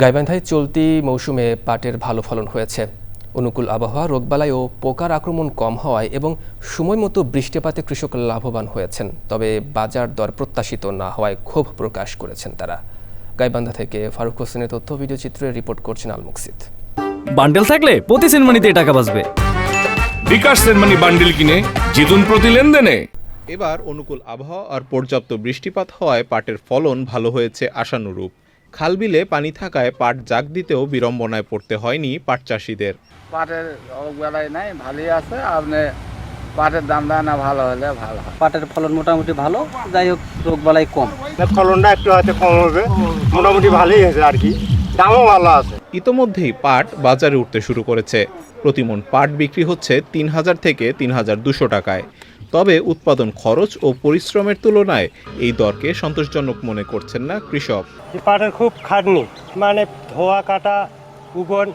গাইবান্ধায় চলতি মৌসুমে পাটের ভালো ফলন হয়েছে। অনুকূল আবহাওয়া রোগবালাই ও পোকার আক্রমণ কম হওয়ায় এবং সময় মতো বৃষ্টিপাতে কৃষক লাভবান হয়েছেন। তবে বাজার দর প্রত্যাশিত না হওয়ায় ক্ষোভ প্রকাশ করেছেন তারা। গাইবান্ধা থেকে ফারুক হোসেনের তথ্য ভিডিও চিত্রে রিপোর্ট করছেন আল মুকসিদ। বান্ডেল থাকলে প্রতি সেনমানিতে টাকা বাঁচবে। বিকাশ সেনমানি বান্ডিল কিনে জিতুন প্রতি লেনদেনে। এবার অনুকূল আবহাওয়া আর পর্যাপ্ত বৃষ্টিপাত হওয়ায় পাটের ফলন ভালো হয়েছে আশানুরূপ। খালবিলে পানি থাকায় পাট জাগ দিতেও বিড়ম্বনায় পড়তে হয়নি পাট চাষিদের। পাটের বেলায় নাই ভালোই আছে আপনি পাটের দাম না ভালো হলে ভালো হয়। পাটের ফলন মোটামুটি ভালো যাই হোক রোগ বালাই কম। ফলনটা একটু হয়তো কম হবে মোটামুটি ভালোই আছে আর কি দামও ভালো আছে। ইতোমধ্যেই পাট বাজারে উঠতে শুরু করেছে। প্রতিমন পাট বিক্রি হচ্ছে তিন হাজার থেকে তিন হাজার দুশো টাকায়। তবে উৎপাদন খরচ ও পরিশ্রমের তুলনায় এই দরকে সন্তোষজনক মনে করছেন না কৃষক। পাটের খুব খাটনি মানে ধোয়া কাটা উগন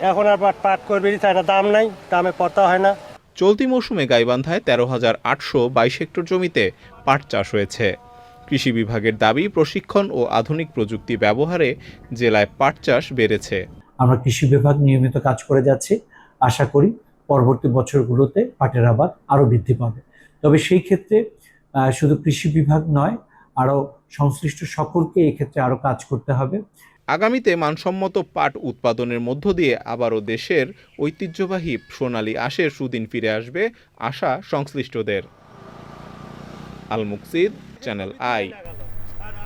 এখন আর পাট পাট করবে না দাম নাই দামে পড়তা হয় না। চলতি মৌসুমে গাইবান্ধায় তেরো হাজার আটশো বাইশ হেক্টর জমিতে পাট চাষ হয়েছে। কৃষি বিভাগের দাবি প্রশিক্ষণ ও আধুনিক প্রযুক্তি ব্যবহারে জেলায় পাট চাষ বেড়েছে। আমরা কৃষি বিভাগ নিয়মিত কাজ করে যাচ্ছি। আশা করি পরবর্তী বছরগুলোতে পাটের আবাদ আরও বৃদ্ধি পাবে। তবে সেই ক্ষেত্রে শুধু কৃষি বিভাগ নয় আরও সংশ্লিষ্ট সকলকে এক্ষেত্রে আরও কাজ করতে হবে। আগামীতে মানসম্মত পাট উৎপাদনের মধ্য দিয়ে আবারও দেশের ঐতিহ্যবাহী সোনালী আশের সুদিন ফিরে আসবে আশা সংশ্লিষ্টদের। আল মুকসিদ চ্যানেল আই